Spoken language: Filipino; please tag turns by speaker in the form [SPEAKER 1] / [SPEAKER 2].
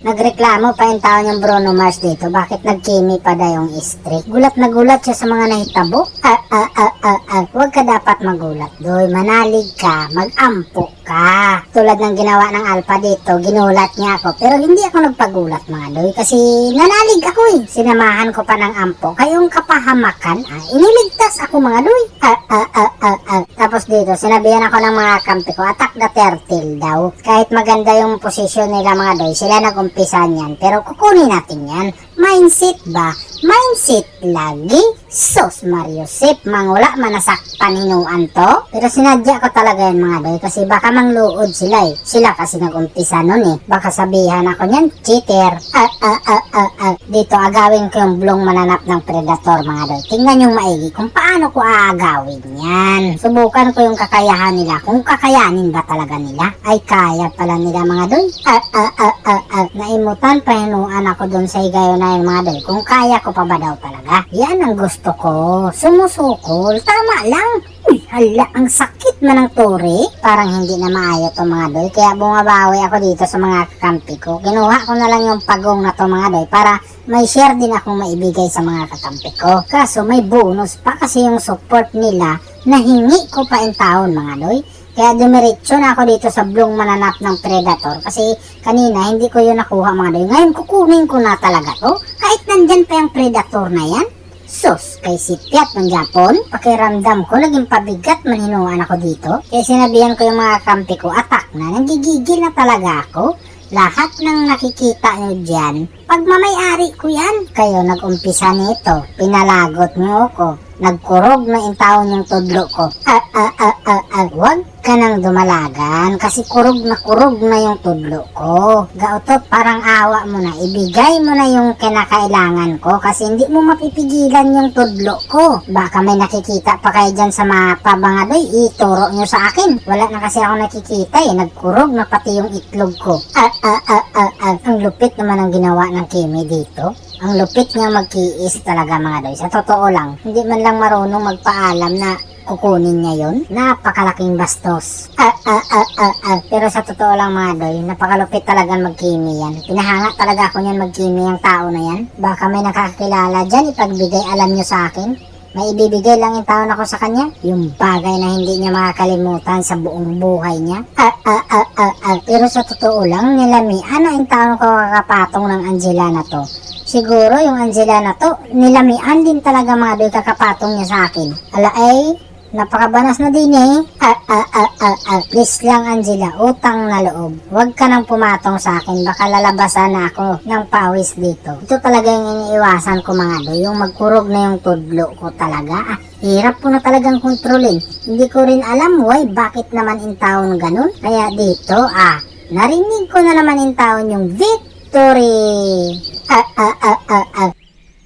[SPEAKER 1] Nagreklamo pa yung tao ng Bruno Mars dito. Bakit nagkimi pa da yung streak? Gulat na gulat siya sa mga nahitabo. Ah, ah, ah, ah, ah. Huwag ka dapat magulat. Doy, manalig ka. Mag-ampo ka. Tulad ng ginawa ng Alpha dito, ginulat niya ako. Pero hindi ako nagpagulat mga doy. Kasi nanalig ako eh. Sinamahan ko pa ng ampo. Kayong kapahamakan, ah, iniligtas ako mga doy. Ah, ah, ah, ah, ah. Tapos dito, sinabihan ako ng mga kampi ko, attack the turtle daw. Kahit maganda yung posisyon nila mga doy, sila nag-umpisa niyan. Pero kukunin natin yan. Mindset ba? Mindset lagi? Sos Mario Sip, mangula manasak paninuan to. Pero sinadya ko talaga yan mga doy kasi baka mangluod sila eh. Sila kasi nag-umpisa nun eh. Baka sabihan ako niyan, cheater. Ah, ah, ah, ah, ah. Dito agawin ko yung blong mananap ng predator mga doy. Tingnan yung maigi kung paano ko aagawin yan. Subukan ko yung kakayahan nila. Kung kakayanin ba talaga nila? Ay kaya pala nila mga doy. Ah, ah, ah, ah, ah. Naimutan pahinuan ako dun sa higayo na yun mga doy. Kung kaya ko pa ba daw talaga? Yan ang gusto ko. Sumusukol. Tama lang. Uy, hala, ang sakit man ng turi. Parang hindi na maayo to mga doy. Kaya bumabawi ako dito sa mga kakampi ko. Kinuha ko na lang yung pagong na to mga doy para may share din akong maibigay sa mga kakampi ko. Kaso may bonus pa kasi yung support nila nahingi ko pa in taon mga doy. Kaya dumiretso na ako dito sa blong mananap ng predator kasi kanina hindi ko yun nakuha mga doy. Ngayon kukunin ko na talaga to. Kahit nandyan pa yung predator na yan. Sus, kay Sipiat ng Japon, pakiramdam ko naging pabigat maninuan ako dito. Kaya sinabihan ko yung mga kampi ko, atak na, nagigigil na talaga ako. Lahat ng nakikita nyo dyan, pagmamayari ko yan. Kayo nag-umpisa nito, pinalagot nyo ako. Nagkurog na intaon yung tudlo ko. Ah, ah, ah, ah, ah, wag ka nang dumalagan kasi kurog na kurog na yung tudlo ko. Gautot, parang awa mo na. Ibigay mo na yung kinakailangan ko kasi hindi mo mapipigilan yung tudlo ko. Baka may nakikita pa kayo dyan sa mapa mga doy, ituro nyo sa akin. Wala na kasi ako nakikita eh. Nagkurog na pati yung itlog ko. Ah, ah, ah, ah, ah. Ang lupit naman ang ginawa ng Kimi dito. Ang lupit nga magkiis talaga mga doy. Sa totoo lang, hindi man lang marunong magpaalam na kukunin niya yon. Napakalaking bastos. Ah, ah, ah, ah, ah. Pero sa totoo lang mga doy, napakalupit talaga magkimi yan. Pinahanga talaga ako niyan magkimi yung tao na yan. Baka may nakakilala dyan, ipagbigay alam nyo sa akin. May ibibigay lang yung taon ako sa kanya. Yung bagay na hindi niya makakalimutan sa buong buhay niya. Ah, ah, ah, ah, ah. Pero sa totoo lang, nilamian na yung taon ko kakapatong ng Angela na to. Siguro yung Angela na to, nilamian din talaga mga doy kakapatong niya sa akin. Ala ay, napakabanas na din eh. Ah, ah, ah, ah, ah. Please lang Angela, utang na loob. Huwag ka nang pumatong sa akin, baka lalabasan na ako ng pawis dito. Ito talaga yung iniiwasan ko mga doy, yung magkurog na yung tudlo ko talaga. Ah, hirap ko na talagang kontrolin. Hindi ko rin alam why, bakit naman in taon ganun. Kaya dito, ah, narinig ko na naman in taon yung victory. Ah, ah, ah, ah, ah.